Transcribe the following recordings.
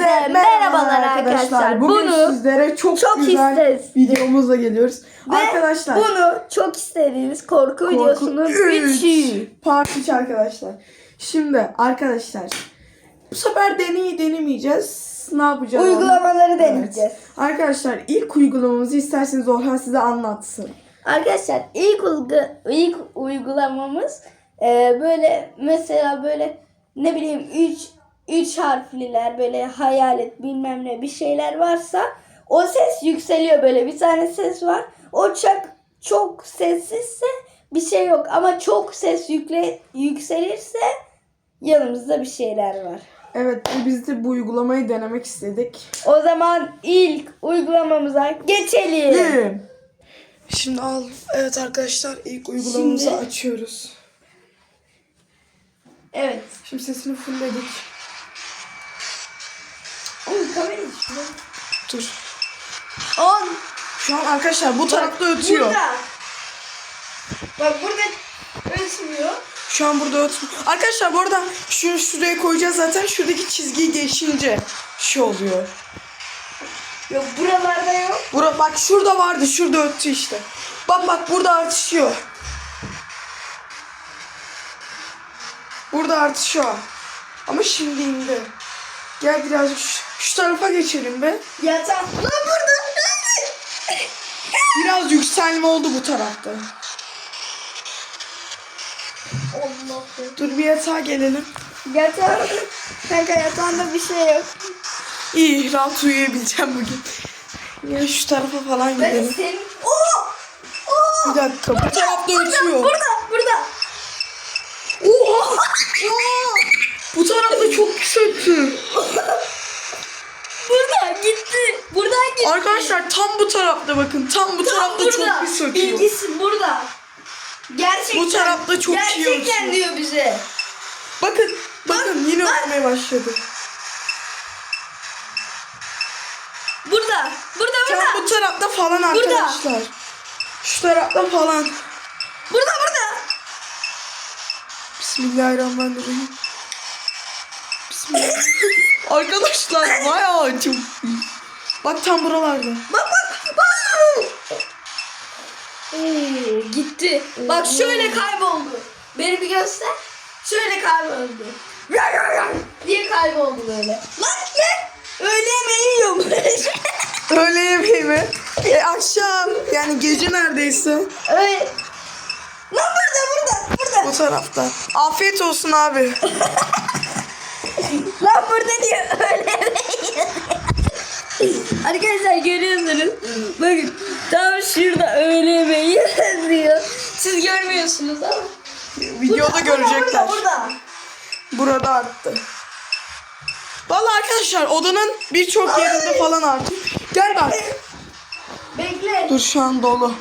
Herkese merhabalar arkadaşlar. Bugün Bunu sizlere çok, çok güzel isteriz. videomuzla geliyoruz. ve arkadaşlar bunu çok istediğimiz korku, korku videosunun üç, 3'ü. Part 3 arkadaşlar. Şimdi arkadaşlar bu sefer deneyi denemeyeceğiz. Ne yapacağız? Uygulamaları Evet. deneyeceğiz. Arkadaşlar ilk uygulamamızı isterseniz Orhan size anlatsın. Arkadaşlar ilk uygu, ilk uygulamamız e, böyle mesela böyle ne bileyim 3 3 harfliler böyle hayalet bilmem ne bir şeyler varsa o ses yükseliyor böyle bir tane ses var. O çok çok sessizse bir şey yok ama çok ses yükle yükselirse yanımızda bir şeyler var. Evet biz de bu uygulamayı denemek istedik. O zaman ilk uygulamamıza geçelim. Şimdi al. Evet arkadaşlar ilk uygulamamızı Şimdi- açıyoruz. Evet. Şimdi sesini fullledik. Şuraya. Dur. 10 Şu an arkadaşlar bu tarafta ötüyor. Burada. Bak burada ötmüyor. Şu an burada ötüyor. Arkadaşlar bu arada şunu şuraya koyacağız zaten. Şuradaki çizgiyi geçince şey oluyor. Yok buralarda yok. Bura, bak şurada vardı. Şurada öttü işte. Bak bak burada artışıyor. Burada artışıyor. Ama şimdi indi. Gel birazcık şu, şu tarafa geçelim be. Yatağı. Lan burada. Biraz yükselme oldu bu tarafta. Allah. Dur bir yatağa gelelim. Yatağı. Kanka yatağında bir şey yok. İyi rahat uyuyabileceğim bugün. Ya şu tarafa falan Ben gidelim. senin... Oo! Oo! Bir dakika bu tarafta ötüyor. Burada, burada. Oha! Oha! Bu tarafta çok pis öttü. Burada gitti. Buradan gitti. Arkadaşlar tam bu tarafta bakın. Tam bu tarafta burada. çok pis ötüyor. Bilgisi burada. Gerçekten. Bu tarafta çok iyi Gerçekten ötüyor. diyor bize. Bakın bakın yine bak. ötmeye başladı. Burada. Burada Tam burada. bu tarafta falan arkadaşlar. Şu tarafta falan. Burada burada. Bismillahirrahmanirrahim. Bismillah. arkadaşlar bayağı çok. Bak tam buralarda. Bak bak. bak. Ee, gitti. Bak şöyle kayboldu. Beni bir göster. Şöyle kayboldu. Rar, rar, rar diye kayboldu böyle. Lan lan. Öyle yemeği yiyorum. Öğle yemeği mi? E akşam yani gece neredeyse. Öyle. Lan burada burada burada. Bu tarafta. Afiyet olsun abi. Lan burada diyor yiyorum. Arkadaşlar görüyorsunuz. Bakın tam şurada öğle yemeği yazıyor. Siz görmüyorsunuz ama. Videoda görecekler. Burada burada. Burada arttı. Vallahi arkadaşlar odanın birçok yerinde falan arttı. Gel bak. Bekle. Dur şu an dolu.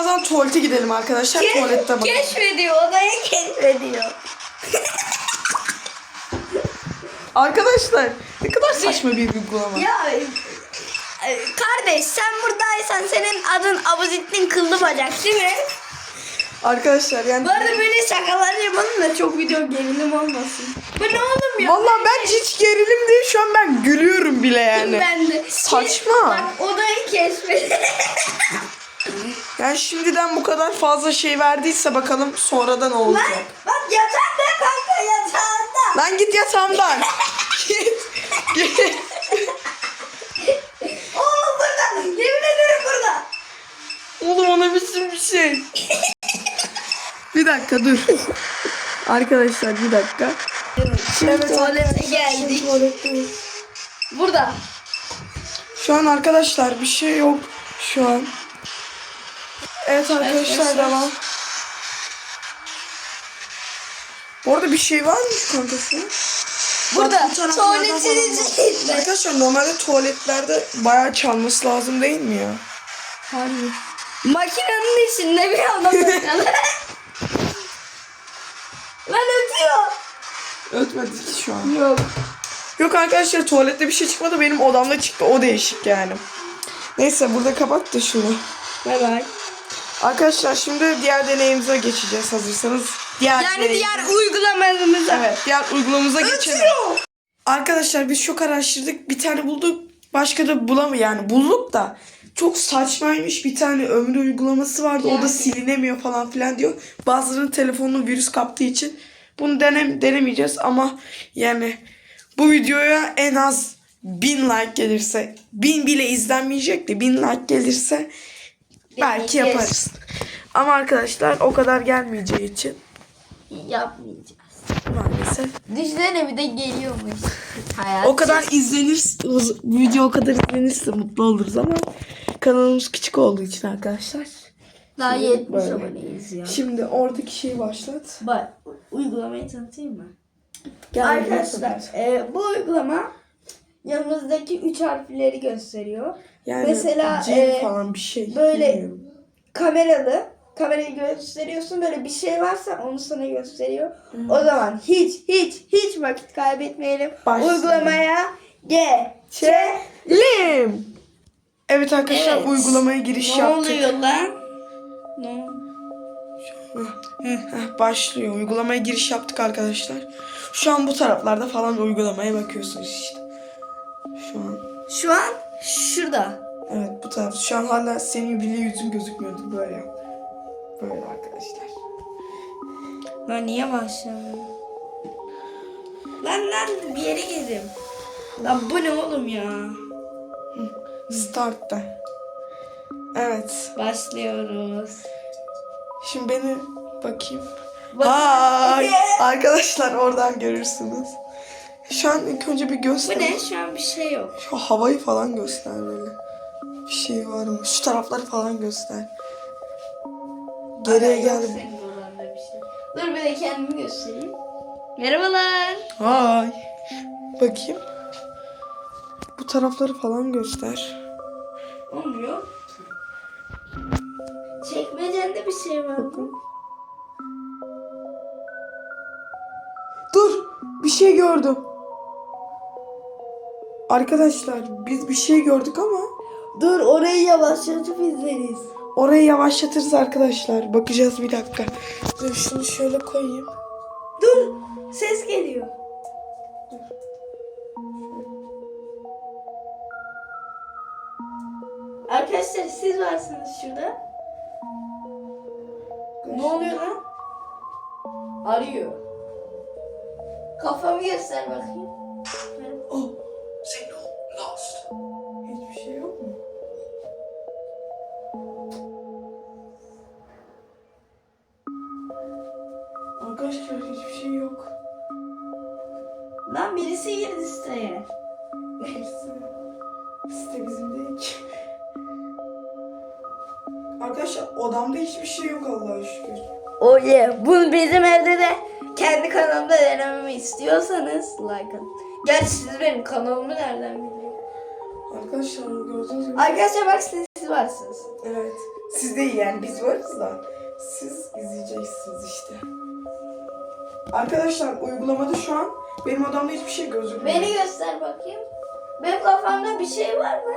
Birazdan tuvalete gidelim arkadaşlar. Tuvalette bakalım. Keşfediyor odayı keşfediyor. Arkadaşlar ne kadar saçma bir uygulama. Ya e, kardeş sen buradaysan senin adın Abuzittin Kıllı Bacak değil mi? Arkadaşlar yani Bu arada böyle şakalar yapalım da çok video gerilim olmasın. Bu ne oğlum ya? Vallahi ben hiç gerilim değil şu an ben gülüyorum bile yani. Ben de. Saçma. Bak odayı keşfediyor. Yani şimdiden bu kadar fazla şey verdiyse bakalım sonradan Lan olacak. bak yatağında kanka yatağında. Lan git yatağımdan. git. Git. Oo burada. Yemin ederim burada. Oğlum ona biçim bir şey. bir dakika dur. Arkadaşlar bir dakika. Şimdi tuvalete arkadaşlar, geldik. Burada. Şu an arkadaşlar bir şey yok şu an. Evet arkadaşlar devam. Bu arada bir şey var mı kanka şu an? Burada. Tuvaletin içinde. Arkadaşlar normalde tuvaletlerde bayağı çalması lazım değil mi ya? Harbi. Makinenin içinde bir bakalım. Lan ötüyor. Ötmedi ki şu an. Yok. Yok arkadaşlar tuvalette bir şey çıkmadı benim odamda çıktı o değişik yani. Neyse burada kapat da şunu. Bay bay. Arkadaşlar şimdi diğer deneyimize geçeceğiz hazırsanız. diğer Yani şey- diğer uygulamamıza. Evet diğer uygulamamıza geçelim. Arkadaşlar biz çok araştırdık. Bir tane bulduk. Başka da bulamıyor yani. Bulduk da çok saçmaymış bir tane ömrü uygulaması vardı. O da silinemiyor falan filan diyor. Bazılarının telefonunu virüs kaptığı için bunu denem denemeyeceğiz ama yani bu videoya en az bin like gelirse bin bile izlenmeyecek de bin like gelirse belki Deneyeceğiz. yaparız. Ama arkadaşlar o kadar gelmeyeceği için Yapmayacağız. maalesef Düşünsene bir de geliyormuş. Hayat. O kadar izlenir, video o kadar izlenirse mutlu oluruz ama kanalımız küçük olduğu için arkadaşlar. Daha 70 Böyle. aboneyiz ya. Şimdi oradaki şeyi başlat. Bak uygulamayı tanıtayım mı? Gel Arkadaşlar e, bu uygulama yanımızdaki üç harfleri gösteriyor. Yani Mesela, C e, falan bir şey. böyle- bilmiyorum. Kameralı. Kamerayı gösteriyorsun böyle bir şey varsa onu sana gösteriyor. O zaman hiç hiç hiç vakit kaybetmeyelim. Başlayalım. Uygulamaya geçelim. Evet arkadaşlar Evet. uygulamaya giriş Ne yaptık. oluyor lan? Ne? Başlıyor. Uygulamaya giriş yaptık arkadaşlar. Şu an bu taraflarda falan uygulamaya bakıyorsunuz işte. Şu an. Şu an şurada. Evet bu taraf. Şu an hala senin bile yüzün gözükmüyordu böyle. Böyle arkadaşlar. Lan niye başlamıyor? Lan lan bir yere girdim. Lan bu ne oğlum ya? Start'ta. Evet. Başlıyoruz. Şimdi beni bakayım. Bak- Hay! Arkadaşlar oradan görürsünüz. Şu an ilk önce bir göster. Bu ne? Şu an bir şey yok. Şu havayı falan göster böyle. Bir şey var mı? Şu tarafları falan göster. Geriye Yok gel. senin oralarda bir şey. Dur bir de kendimi göstereyim. Merhabalar. Hay. Bakayım. Bu tarafları falan göster. Olmuyor. Çekmecende bir şey var mı? Dur. Bir şey gördüm. Arkadaşlar biz bir şey gördük ama Dur orayı yavaşlatıp izleriz. orayı yavaşlatırız arkadaşlar. Bakacağız bir dakika. Dur şunu şöyle koyayım. Dur ses geliyor. Arkadaşlar siz varsınız şurada. Ne oluyor lan? Arıyor. Kafamı göster bakayım. Arkadaşlar hiçbir şey yok. Lan birisi girdi siteye. Hepsi site bizim değil ki. Arkadaşlar odamda hiçbir şey yok Allah'a şükür. Oh yeah. Bunu bizim evde de kendi kanalımda denememi istiyorsanız like atın. Gerçi siz benim kanalımı nereden biliyorsunuz? Arkadaşlar gördüğünüz gibi. Arkadaşlar bak siz, siz varsınız. Evet. Siz değil yani biz varız da siz izleyeceksiniz işte. Arkadaşlar uygulamada şu an benim odamda hiçbir şey gözükmüyor. Beni göster bakayım. Benim kafamda bir şey var mı?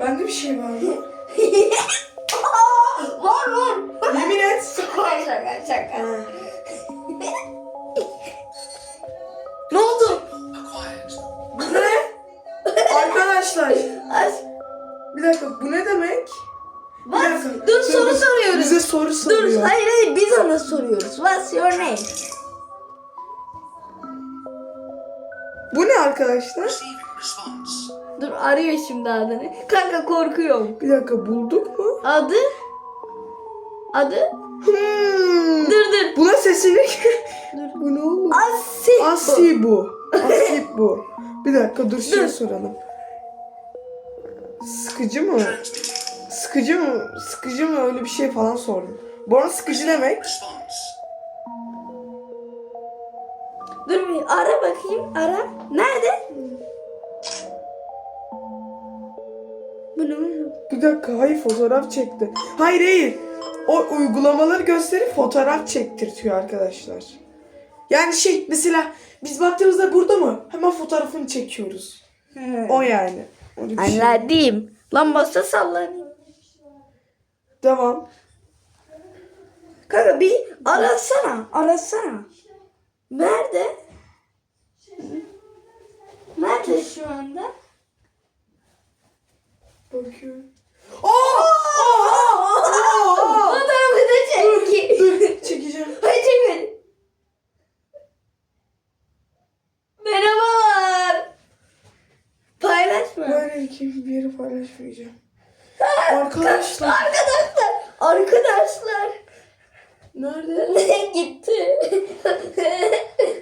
Bende bir şey var mı? var var. Yemin et. şaka şaka şaka. Soru Dur soruyor. hayır hayır biz ona soruyoruz. What's your name? Bu ne arkadaşlar? Dur arıyor şimdi adını. Kanka korkuyorum. Bir dakika bulduk mu? Adı? Adı? Hmm. Dur dur. Buna sesini... Dur. bu ne oğlum? Asi. Asi bu. Asi bu. Bir dakika dur şey Dur. soralım. Sıkıcı mı? Sıkıcı mı? Sıkıcı mı öyle bir şey falan sordum. Bu arada sıkıcı demek. Dur bir ara bakayım. Ara. Nerede? Bu ne? Bir dakika hayır fotoğraf çekti. Hayır hayır. O uygulamaları gösterip fotoğraf çektirtiyor arkadaşlar. Yani şey mesela biz baktığımızda burada mı? Hemen fotoğrafını çekiyoruz. O yani. Öyle bir şey. Anladım. Lan basa sallanayım. Devam. Kanka bir arasana. Arasana. Nerede? Nerede şu anda? Bakıyorum. Aa! Fotoğrafı da çek. Dur çekeceğim. Hadi çek beni. Merhabalar. Paylaşma. Böyle kim bir yere paylaşmayacağım. Arkadaşlar. Arkadaşlar. Arkadaşlar. Nerede? Gitti.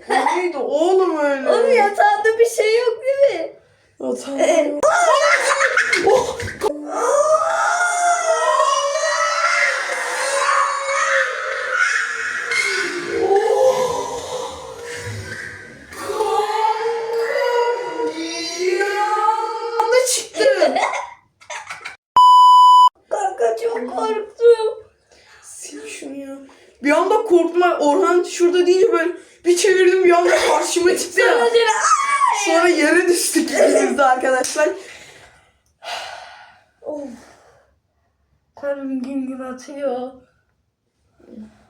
Neydi oğlum öyle? Onun yatağında bir şey yok değil mi? Atamıyorum. Anda gün gün atıyor.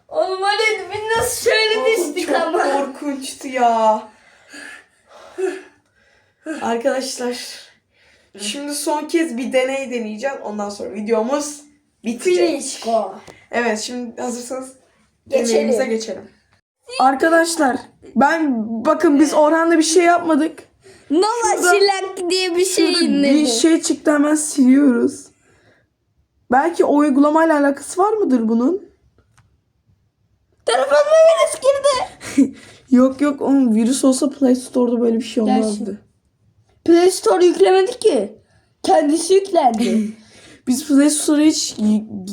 Oğlum öyle bir nasıl şöyle düştük Çok ama. korkunçtu ya. Arkadaşlar şimdi son kez bir deney deneyeceğim. Ondan sonra videomuz bitecek. Finish go. Evet şimdi hazırsanız Geçelim. deneyimize geçelim. Arkadaşlar ben bakın biz Orhan'la bir şey yapmadık. Nova Şurada- Şilak diye bir şey Şurada indirdim. bir şey çıktı hemen siliyoruz. Belki o uygulamayla alakası var mıdır bunun? Telefonuma virüs girdi. Yok yok onun virüs olsa Play Store'da böyle bir şey olmazdı. Play Store yüklemedik ki. Kendisi yüklendi. Biz Play Store'a hiç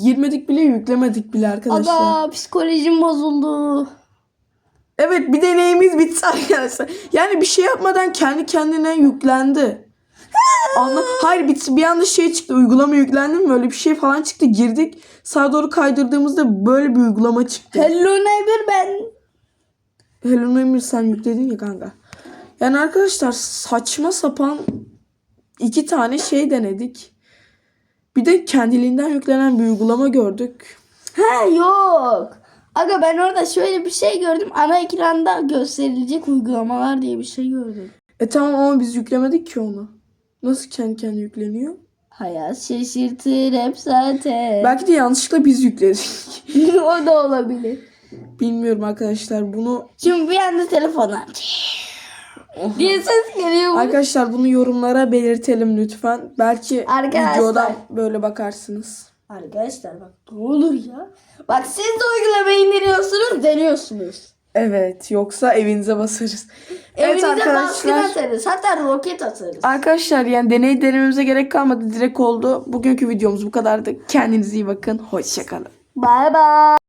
girmedik bile yüklemedik bile arkadaşlar. Aga psikolojim bozuldu. Evet bir deneyimiz bitti arkadaşlar. Yani bir şey yapmadan kendi kendine yüklendi. Anla Hayır bir, bir anda şey çıktı. Uygulama yüklendi mi? Öyle bir şey falan çıktı. Girdik. Sağa doğru kaydırdığımızda böyle bir uygulama çıktı. Hello neighbor ben. Hello Neighbor sen yükledin ya kanka. Yani arkadaşlar saçma sapan iki tane şey denedik. Bir de kendiliğinden yüklenen bir uygulama gördük. Ha yok. Aga ben orada şöyle bir şey gördüm. Ana ekranda gösterilecek uygulamalar diye bir şey gördüm. E tamam ama biz yüklemedik ki onu. Nasıl kendi kendine yükleniyor? Hayat şaşırtır hep zaten. Belki de yanlışlıkla biz yükledik. o da olabilir. Bilmiyorum arkadaşlar bunu. Şimdi bir anda telefona diye ses geliyor. bu. Arkadaşlar bunu yorumlara belirtelim lütfen. Belki Arkadaşlar. videodan böyle bakarsınız. Arkadaşlar bak ne olur ya. Bak siz de uygulamayı indiriyorsunuz deniyorsunuz. Evet yoksa evinize basarız. evet Evinize baskın arkadaşlar. atarız. Hatta roket atarız. Arkadaşlar yani deney denememize gerek kalmadı. Direkt oldu. Bugünkü videomuz bu kadardı. Kendinize iyi bakın. Hoşçakalın. Bye bye.